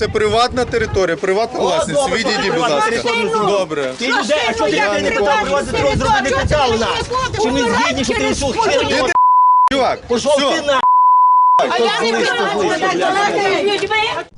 Це приватна територія, приватна власність. добре, Відійдіть, будь приватна ласка. територія. Добре. Ти людей, а що ти людей не питав, нас? Чи ми згідні, що ти йшов? Чувак, Пішов ти на...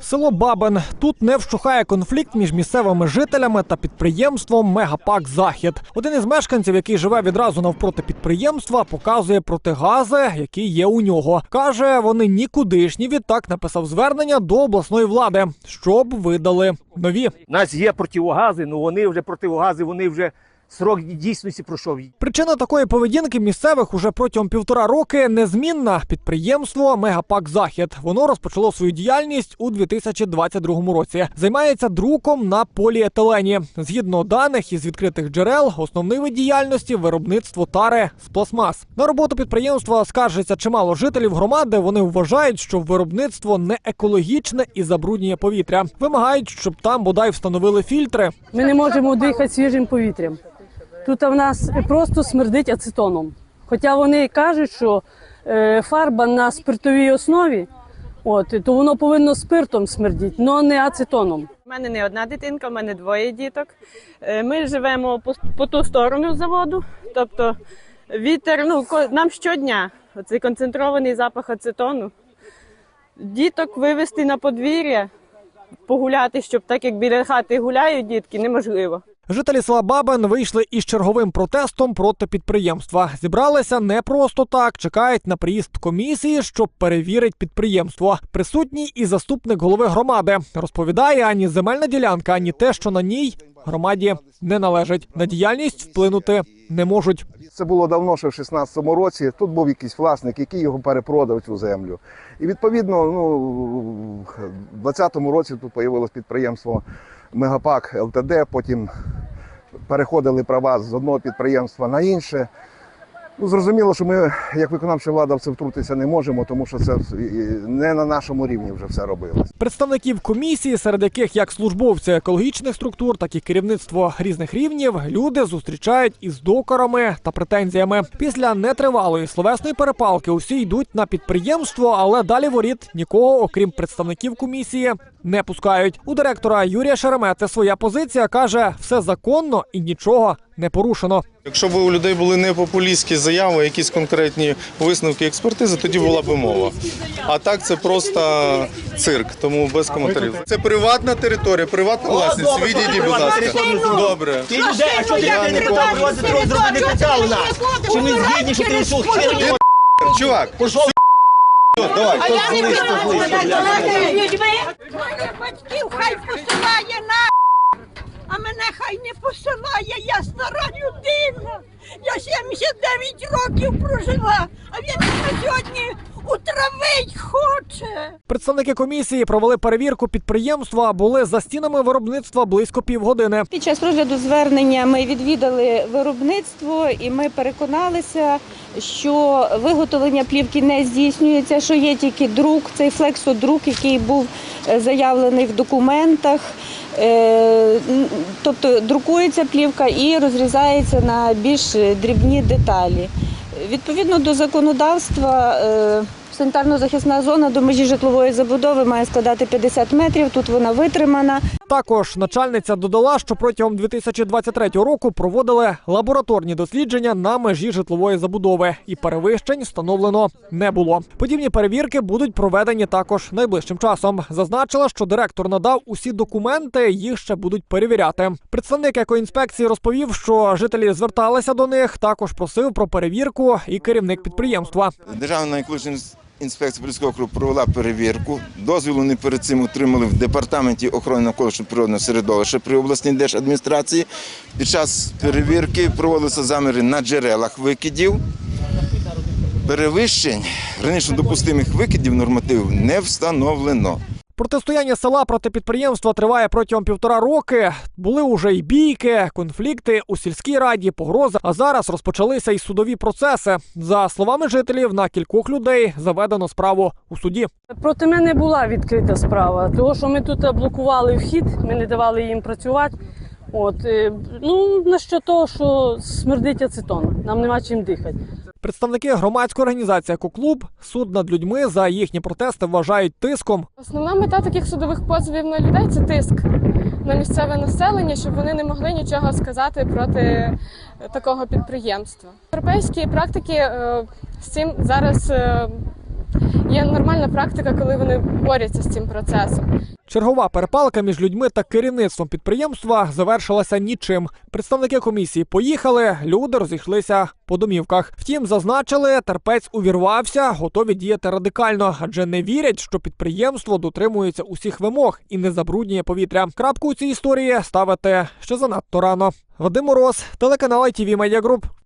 Село Бабин. Тут не вщухає конфлікт між місцевими жителями та підприємством Мегапак Захід. Один із мешканців, який живе відразу навпроти підприємства, показує протигази, які є у нього. каже, вони нікудишні. Відтак написав звернення до обласної влади, щоб видали нові. У нас є противогази, ну вони вже противогази, вони вже срок дійсності пройшов. Причина такої поведінки місцевих уже протягом півтора роки незмінна. Підприємство Мегапак Захід. Воно розпочало свою діяльність у 2022 році. Займається друком на поліетилені. Згідно даних із відкритих джерел, основний вид діяльності виробництво тари з пластмас. На роботу підприємства скаржиться чимало жителів громади. Вони вважають, що виробництво не екологічне і забруднює повітря. Вимагають, щоб там бодай встановили фільтри. Ми не можемо дихати свіжим повітрям. Тут в нас просто смердить ацетоном. Хоча вони кажуть, що е, фарба на спиртовій основі, от, то воно повинно спиртом смердіти, але не ацетоном. У мене не одна дитинка, у мене двоє діток. Е, Ми живемо по, ту сторону заводу. Тобто вітер, ну нам щодня цей концентрований запах ацетону. Діток вивезти на подвір'я, погуляти, щоб так як біля хати гуляють дітки, неможливо. Жителі села Бабин вийшли із черговим протестом проти підприємства. Зібралися не просто так, чекають на приїзд комісії, щоб перевірить підприємство. Присутній і заступник голови громади розповідає, ані земельна ділянка, ані те, що на ній громаді не належить. На діяльність вплинути не можуть. Це було давно, ще в 16-му році. Тут був якийсь власник, який його перепродав цю землю. І відповідно, ну в 20-му році тут з'явилось підприємство Мегапак ЛТД. Потім переходили права з одного підприємства на інше. Ну, зрозуміло, що ми, як виконавча влада, в це втрутитися не можемо, тому що це не на нашому рівні вже все робилось. Представників комісії, серед яких як службовці екологічних структур, так і керівництво різних рівнів, люди зустрічають із докорами та претензіями. Після нетривалої словесної перепалки усі йдуть на підприємство, але далі воріт нікого, окрім представників комісії, не пускають. У директора Юрія Шеремети своя позиція каже: все законно і нічого не порушено. Якщо б у людей були не популістські заяви, якісь конкретні висновки експертизи, тоді була б мова. А так це просто цирк, тому без коментарів. Це приватна територія, приватна власність. Відійдіть, будь ласка. Добре. Ти людей, а що ти Я не не не питав у нас? Чи ми згідні, що ти йшов? Чувак, Пішов давай, хто злий, хто злий. Батьків хай посилає на а мене хай не посилає, я стара людина. Я 79 років прожила, а він сьогодні утравить хоче. Представники комісії провели перевірку підприємства, були за стінами виробництва близько півгодини. Під час розгляду звернення ми відвідали виробництво і ми переконалися, що виготовлення плівки не здійснюється, що є тільки друк, цей флексодрук, який був е, заявлений в документах. Е, Тобто друкується плівка і розрізається на більш дрібні деталі. Відповідно до законодавства, е, санітарно-захисна зона до межі житлової забудови має складати 50 метрів. Тут вона витримана. Також начальниця додала, що протягом 2023 року проводили лабораторні дослідження на межі житлової забудови, і перевищень встановлено не було. Подібні перевірки будуть проведені також найближчим часом. Зазначила, що директор надав усі документи, їх ще будуть перевіряти. Представник екоінспекції розповів, що жителі зверталися до них. Також просив про перевірку і керівник підприємства. Державна екологічна інспекція Поліського округу провела перевірку. Дозволу не перед цим отримали в департаменті охорони навколишнього природного середовища при обласній держадміністрації. Під час перевірки проводилися заміри на джерелах викидів. Перевищень гранично допустимих викидів нормативів не встановлено. Протистояння села проти підприємства триває протягом півтора роки. Були уже й бійки, конфлікти у сільській раді, погрози. А зараз розпочалися й судові процеси. За словами жителів, на кількох людей заведено справу у суді. Проти мене була відкрита справа, тому що ми тут блокували вхід, ми не давали їм працювати. От, е, ну, на що того, що смердить ацетон, нам нема чим дихати. Представники громадської організації «Екоклуб» суд над людьми за їхні протести вважають тиском. Основна мета таких судових позовів на людей це тиск на місцеве населення, щоб вони не могли нічого сказати проти е, такого підприємства. Європейські практики е, з цим зараз е, є нормальна практика, коли вони борються з цим процесом. Чергова перепалка між людьми та керівництвом підприємства завершилася нічим. Представники комісії поїхали, люди розійшлися по домівках. Втім, зазначили, терпець увірвався, готові діяти радикально, адже не вірять, що підприємство дотримується усіх вимог і не забруднює повітря. Крапку у цій історії ставити ще занадто рано. Вадим Мороз, телеканал ITV Media Group.